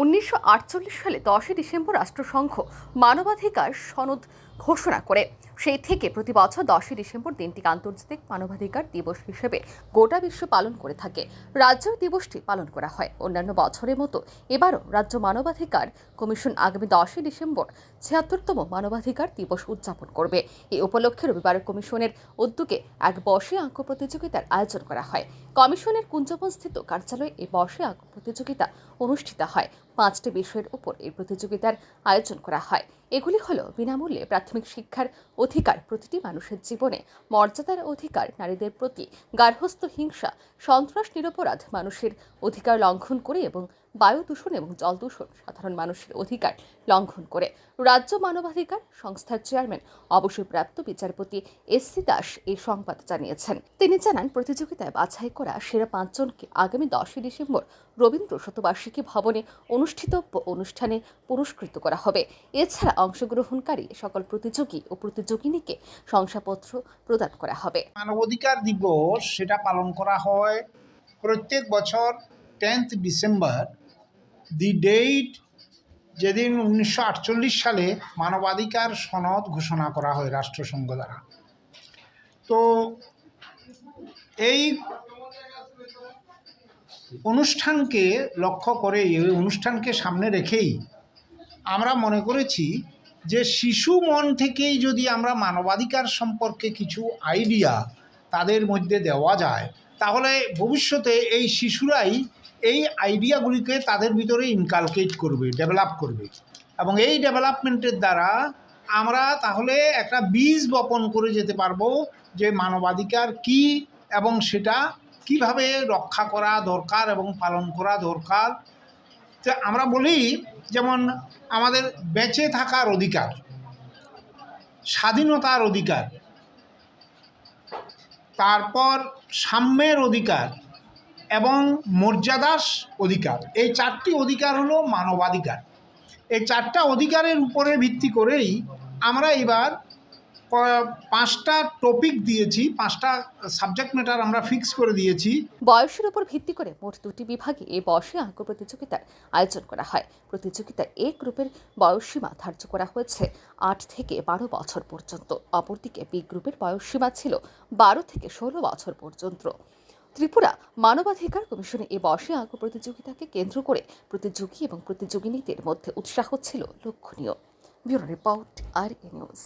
উনিশশো আটচল্লিশ সালে দশই ডিসেম্বর রাষ্ট্রসংঘ মানবাধিকার সনদ ঘোষণা করে। সেই থেকে প্রতি বছর দশই ডিসেম্বর দিনটিকে আন্তর্জাতিক মানবাধিকার দিবস হিসেবে গোটা বিশ্ব পালন করে থাকে। রাজ্য দিবসটি পালন করা হয়। অন্যান্য বছরের মতো এবারও রাজ্য মানবাধিকার কমিশন আগামী দশই ডিসেম্বর ছিয়াত্তরতম মানবাধিকার দিবস উদযাপন করবে। এই উপলক্ষে রবিবার কমিশনের উদ্যোগে এক বর্ষে আঁক প্রতিযোগিতার আয়োজন করা হয়। কমিশনের কুঞ্জবনস্থিত কার্যালয়ে এই বর্ষে আঁক প্রতিযোগিতা অনুষ্ঠিত হয়। পাঁচটি বিষয়ের উপর এই প্রতিযোগিতার আয়োজন করা হয়। এগুলি হল বিনামূল্যে প্রাথমিক শিক্ষার অধিকার প্রতিটি মানুষের জীবনে, মর্যাদার অধিকার নারীদের প্রতি গার্হস্থ হিংসা, সন্ত্রাস, নিরপরাধ মানুষের অধিকার লঙ্ঘন করে এবং বায়ু দূষণ এবং জল দূষণ সাধারণ মানুষের অধিকার লঙ্ঘন করে। রাজ্য মানবাধিকার সংস্থার চেয়ারম্যান, অবসরপ্রাপ্ত বিচারপতি এস সি দাস এই সংবাদ জানিয়েছেন। তিনি জানান, প্রতিযোগিতায় বাছাই করা সেরা পাঁচজনকে আগামী দশই ডিসেম্বর রবীন্দ্র শতবার্ষিকী ভবনে অনুষ্ঠিত অনুষ্ঠানে পুরস্কৃত করা হবে। এছাড়া অংশগ্রহণকারী সকল প্রতিযোগী ও প্রতিযোগিনীকে শংসাপত্র প্রদান করা হবে। মানবাধিকার দিবস সেটা পালন করা হয় প্রত্যেক বছর টেন্থ ডিসেম্বর দি ডেট যেদিন উনিশশো আটচল্লিশ সালে মানবাধিকার সনদ ঘোষণা করা হয় রাষ্ট্রসংঘ দ্বারা। তো এই অনুষ্ঠানকে লক্ষ্য করে, এই অনুষ্ঠানকে সামনে রেখেই আমরা মনে করেছি যে শিশু মন থেকেই যদি আমরা মানবাধিকার সম্পর্কে কিছু আইডিয়া তাদের মধ্যে দেওয়া যায় তাহলে ভবিষ্যতে এই শিশুরাই এই আইডিয়াগুলিকে তাদের ভিতরে ইনকালকেট করবে ডেভেলপ করবে। এবং এই ডেভেলপমেন্টের দ্বারা আমরা তাহলে একটা বীজ বপন করে যেতে পারব যে মানবাধিকার কি এবং সেটা কীভাবে রক্ষা করা দরকার এবং পালন করা দরকার। তো আমরা বলি, যেমন আমাদের বেঁচে থাকার অধিকার, স্বাধীনতার অধিকার। তারপর সাম্যের অধিকার এবং মর্যাদাস অধিকার। এই চারটি অধিকার হলো মানবাধিকার। এই চারটা অধিকারের উপরে ভিত্তি করেই আমরা এবার পাঁচটা টপিক দিয়েছি, পাঁচটা সাবজেক্ট ম্যাটার আমরা ফিক্স করে দিয়েছি। বয়সের উপর ভিত্তি করে মোট দুটি বিভাগে এই বয়সে আঁক প্রতিযোগিতার আয়োজন করা হয়। প্রতিযোগিতায় এ গ্রুপের বয়সসীমা ধার্য করা হয়েছে আট থেকে বারো বছর পর্যন্ত। অপরদিকে বি গ্রুপের বয়সসীমা ছিল বারো থেকে ষোলো বছর পর্যন্ত। ত্রিপুরা মানবাধিকার কমিশনে এ বসে আঁক প্রতিযোগিতাকে কেন্দ্র করে প্রতিযোগী এবং প্রতিযোগিনীদের মধ্যে উৎসাহ ছিল লক্ষণীয়। Bureau report, R A news.